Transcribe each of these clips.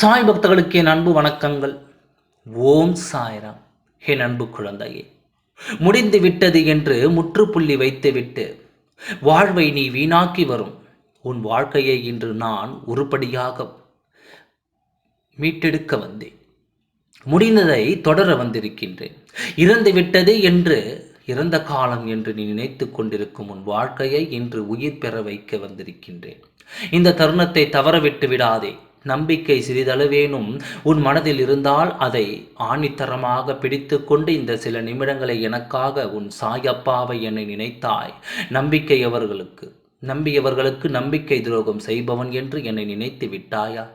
சாய் பக்தர்களுக்கு என் அன்பு வணக்கங்கள். ஓம் சாய்ராம். என் அன்பு குழந்தையே முடிந்து விட்டது என்று முற்றுப்புள்ளி வைத்துவிட்டு வாழ்வை நீ வீணாக்கி வரும். உன் வாழ்க்கையை இன்று நான் உருப்படியாக மீட்டெடுக்க வந்தேன். முடிந்ததை தொடர வந்திருக்கின்றேன். இறந்து விட்டது என்று இறந்த காலம் என்று நீ நினைத்து கொண்டிருக்கும் உன் வாழ்க்கையை இன்று உயிர் பெற வைக்க வந்திருக்கின்றேன். இந்த தருணத்தை தவறவிட்டு விடாதே. நம்பிக்கை சிறிதளவேனும் உன் மனதில் இருந்தால் அதை ஆணித்தரமாக பிடித்து கொண்டு இந்த சில நிமிடங்களை எனக்காக உன் சாயப்பாவை என்னை நினைத்தாய். நம்பிக்கை அவர்களுக்கு நம்பியவர்களுக்கு நம்பிக்கை துரோகம் செய்பவன் என்று என்னை நினைத்து விட்டாயா?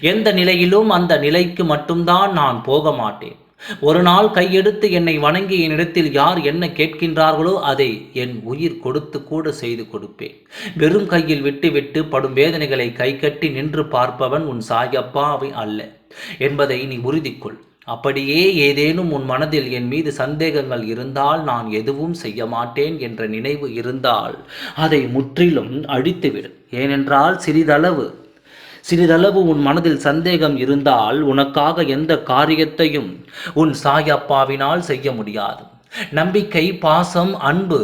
எந்த நிலையிலும் அந்த நிலைக்கு மட்டும்தான் நான் போக மாட்டேன் ஒரு நாள் கையெடுத்து என்னை வணங்கி என்னிடத்தில் யார் என்ன கேட்கின்றார்களோ அதை என் உயிர் கொடுத்து கூட செய்து கொடுப்பேன். வெறும் கையில் விட்டுவிட்டு படும் வேதனைகளை கை கட்டி நின்று பார்ப்பவன் உன் சாயப்பாவை அல்ல. என்பதை நீ உறுதிக்கொள். அப்படியே ஏதேனும் உன் மனதில் என் மீது சந்தேகங்கள் இருந்தால் நான் எதுவும் செய்ய மாட்டேன் என்ற நினைவு இருந்தால் அதை முற்றிலும் அழித்துவிடும் ஏனென்றால் சிறிதளவு சிறிதளவு உன் மனதில் சந்தேகம் இருந்தால் உனக்காக எந்த காரியத்தையும் உன் சாயப்பாவினால் செய்ய முடியாது. நம்பிக்கை பாசம் அன்பு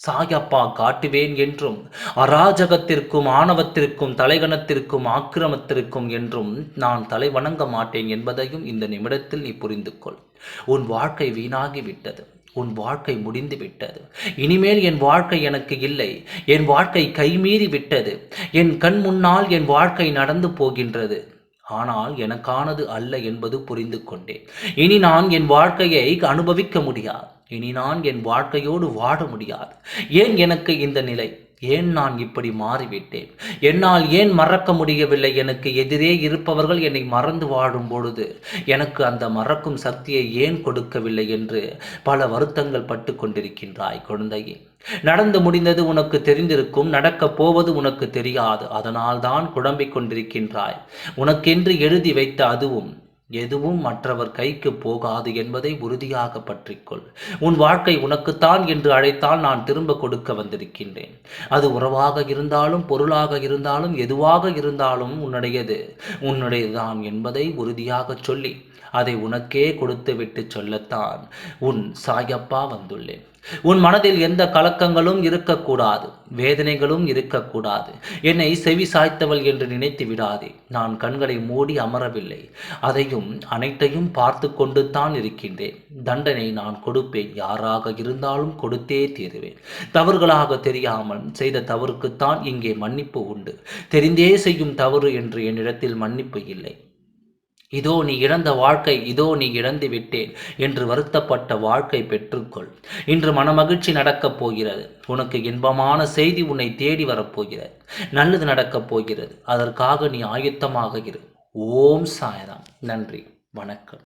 சாயப்பா காட்டுவேன் என்றும் அராஜகத்திற்கும் ஆணவத்திற்கும் தலைகணத்திற்கும் ஆக்கிரமத்திற்கும் என்றும் நான் தலை வணங்க மாட்டேன் என்பதையும் இந்த நிமிடத்தில் நீ புரிந்து கொள் உன் வாழ்க்கை வீணாகிவிட்டது. உன் வாழ்க்கை முடிந்து விட்டது. இனிமேல் என் வாழ்க்கை எனக்கு இல்லை. என் வாழ்க்கை கைமீறி விட்டது. என் கண் முன்னால் என் வாழ்க்கை நடந்து போகின்றது. ஆனால் எனக்கானது அல்ல என்பது புரிந்து கொண்டேன். இனி நான் என் வாழ்க்கையை அனுபவிக்க முடியாது. இனி நான் என் வாழ்க்கையோடு வாழ முடியாது. ஏன் எனக்கு இந்த நிலை? ஏன் நான் இப்படி மாறிவிட்டேன்? என்னால் ஏன் மறக்க முடியவில்லை? எனக்கு எதிரே இருப்பவர்கள் என்னை மறந்து வாழும் பொழுது எனக்கு அந்த மறக்கும் சக்தியை ஏன் கொடுக்கவில்லை என்று பல வருத்தங்கள் பட்டு கொண்டிருக்கின்றாய் குழந்தையே. நடந்து முடிந்தது உனக்கு தெரிந்திருக்கும் நடக்கப் போவது உனக்கு தெரியாது. அதனால் தான் குழம்பிக் கொண்டிருக்கின்றாய். உனக்கென்று எழுதி வைத்த அதுவும் எதுவும் மற்றவர் கைக்கு போகாது என்பதை உறுதியாக பற்றிக்கொள் உன் வாழ்க்கை உனக்குத்தான் என்று அழைத்தால் நான் திரும்ப கொடுக்க வந்திருக்கின்றேன். அது உறவாக இருந்தாலும் பொருளாக இருந்தாலும் எதுவாக இருந்தாலும் உன்னுடையது. உன்னுடையதுதான் என்பதை உறுதியாக சொல்லி அதை உனக்கே கொடுத்து விட்டு சொல்லத்தான் உன் சாயப்பா வந்துள்ளேன். உன் மனதில் எந்த கலக்கங்களும் இருக்கக்கூடாது வேதனைகளும் இருக்கக்கூடாது. என்னை செவி சாய்த்தவள் என்று நினைத்து விடாதே. நான் கண்களை மூடி அமரவில்லை. அதையும் அனைத்தையும் பார்த்து கொண்டு தான் இருக்கின்றேன். தண்டனை நான் கொடுப்பேன். யாராக இருந்தாலும் கொடுத்தே தீருவேன். தவறுகளாக தெரியாமல் செய்த தவறுக்குத்தான் இங்கே மன்னிப்பு உண்டு. தெரிந்தே செய்யும் தவறு என்று என்னிடத்தில் மன்னிப்பு இல்லை. இதோ நீ இழந்த வாழ்க்கை இதோ நீ இழந்து விட்டேன் என்று வருத்தப்பட்ட வாழ்க்கை பெற்றுக்கொள். இன்று மனமகிழ்ச்சி நடக்கப் போகிறது. உனக்கு இன்பமான செய்தி உன்னை தேடி வரப்போகிறது நல்லது நடக்கப் போகிறது. அதற்காக நீ ஆயுத்தமாக இரு. ஓம் சாயராம். நன்றி. வணக்கம்.